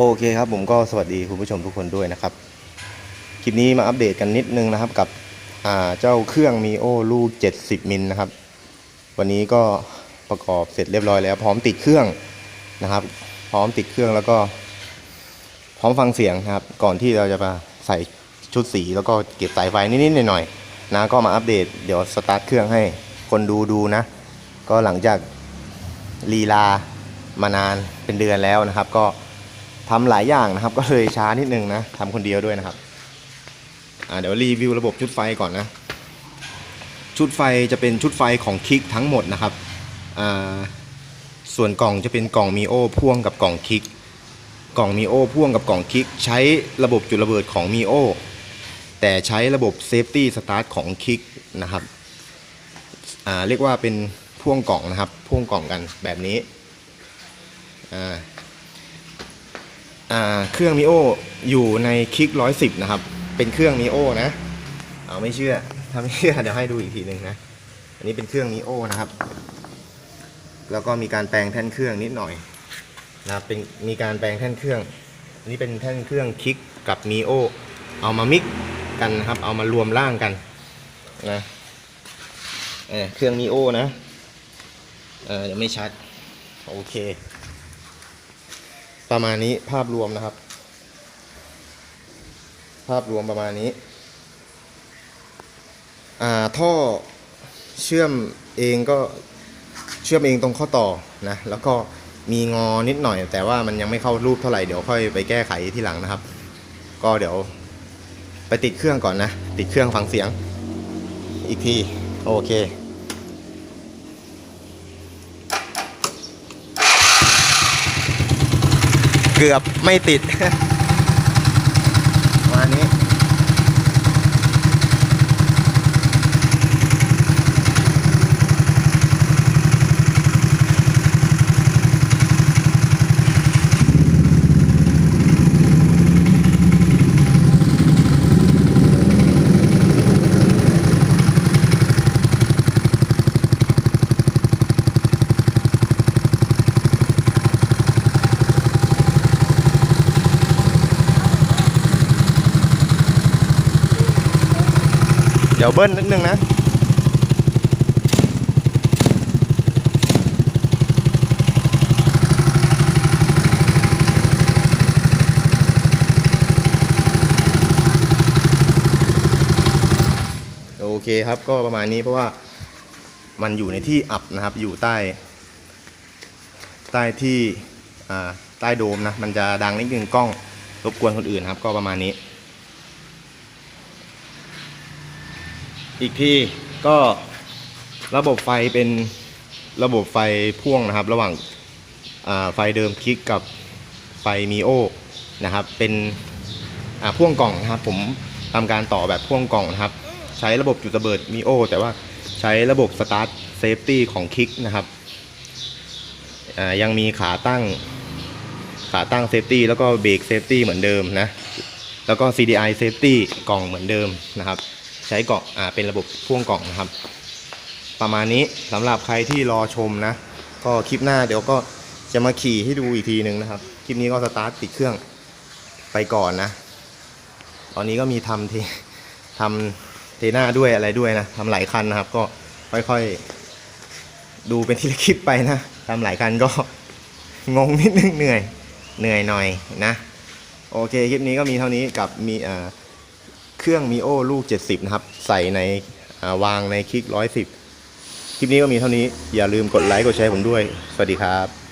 โอเคครับผมก็สวัสดีคุณผู้ชมทุกคนด้วยนะครับ คลิปนี้มาอัปเดตกันนิดนึงนะครับกับเจ้าเครื่องมีโอลูก 70 มิลนะครับ วันนี้ก็ประกอบเสร็จเรียบร้อยแล้ว พร้อมติดเครื่องนะครับ พร้อมติดเครื่องแล้วก็ พร้อมฟังเสียงนะครับ ก่อนที่เราจะมาใส่ชุดสีแล้วก็เก็บสายไฟนิดๆหน่อยๆนะก็มาอัปเดตเดี๋ยวสตาร์ทเครื่องให้คนดูดูนะ ก็หลังจากลีลามานานเป็นเดือนแล้วนะครับ ก็ ทำหลายอย่างนะครับ ก็เลยช้านิดนึงนะทำคนเดียวด้วยนะครับอ่าเดี๋ยวรีวิวระบบชุดไฟก่อนนะ ชุดไฟจะเป็นชุดไฟของคิกทั้งหมดนะครับอ่าส่วนกล่องจะเป็นกล่องมีโอพ่วงกับกล่องคิก กล่องมีโอพ่วงกับกล่องคิก ใช้ระบบจุดระเบิดของมีโอแต่ใช้ระบบเซฟตี้สตาร์ทของคิกนะครับเรียกว่าเป็นพ่วงกล่องนะครับ พ่วงกล่องกันแบบนี้อ่า เครื่องมีโออยู่ในคลิกร้อยสิบนะครับ เป็นเครื่องมีโอนะเอาไม่เชื่อถ้าไม่เชื่อเดี๋ยวให้ดูอีกทีหนึ่งนะ อันนี้เป็นเครื่องมีโอนะครับ แล้วก็มีการแปลงแท่นเครื่องนิดหน่อยนะครับเป็นมีการแปลงแท่นเครื่องอันนี้เป็นแท่นเครื่องคลิกกับมีโอเอามามิกกันนะครับ เอามารวมร่างกันนะเเครื่องมีโอนะเออยังไม่ชัด โอเค ประมาณนี้ภาพรวมนะครับ ภาพรวมประมาณนี้ อ่าท่อเชื่อมเองก็เชื่อมเองตรงข้อต่อนะ แล้วก็มีงอนิดหน่อย แต่ว่ามันยังไม่เข้ารูปเท่าไหร่เดี๋ยวค่อยไปแก้ไขที่หลังนะครับ ก็เดี๋ยวไปติดเครื่องก่อนนะ ติดเครื่องฟังเสียง อีกที โอเค เกือบไม่ติด เดี๋ยวเบิ้ลนิดนึงนะ โอเคครับก็ประมาณนี้เพราะว่ามันอยู่ในที่อับนะครับอยู่ใต้ ใต้ที่ใต้โดมนะ มันจะดังนิดนึงกล้องรบกวนคนอื่นครับ ก็ประมาณนี้ อีกทีก็ระบบไฟเป็นระบบไฟพ่วงนะครับ ระหว่างาไฟเดิมคลิกกับไฟมีโอนะครับ เป็นพ่วงกล่องนะครับ ผมทำการต่อแบบพ่วงกล่องนะครับ ใช้ระบบจุดระเบิดมีโอแต่ว่าใช้ระบบสตาร์ทเซฟตี้ของคลิกนะครับยังมีขาตั้งขาตั้งเซฟตี้แล้วก็เบรกเซฟตี้เหมือนเดิมนะ แล้วก็ CDI Safety กล่องเหมือนเดิมนะครับ ใช้กล่องอ่าเป็นระบบพ่วงกล่องนะครับ ประมาณนี้สำหรับใครที่รอชมนะ ก็คลิปหน้าเดี๋ยวก็จะมาขี่ให้ดูอีกทีหนึ่งนะครับ คลิปนี้ก็สตาร์ทติดเครื่องไปก่อนนะ ตอนนี้ก็มีทำเททำเทน่าด้วยอะไรด้วยนะทำหลายคันนะครับ ก็ค่อยๆ ดูเป็นทีละคลิปไปนะทำหลายคันก็งงนิดนึงเหนื่อย เหนื่อยหน่อยนะ โอเคคลิปนี้ก็มีเท่านี้กับมีอ่า เครื่องมีโอลูก 70 นะครับ ใส่ในาวางในคลิก 110 คลิปนี้ก็มีเท่านี้อย่าลืมกดไลค์กดแชร์ผมด้วย สวัสดีครับ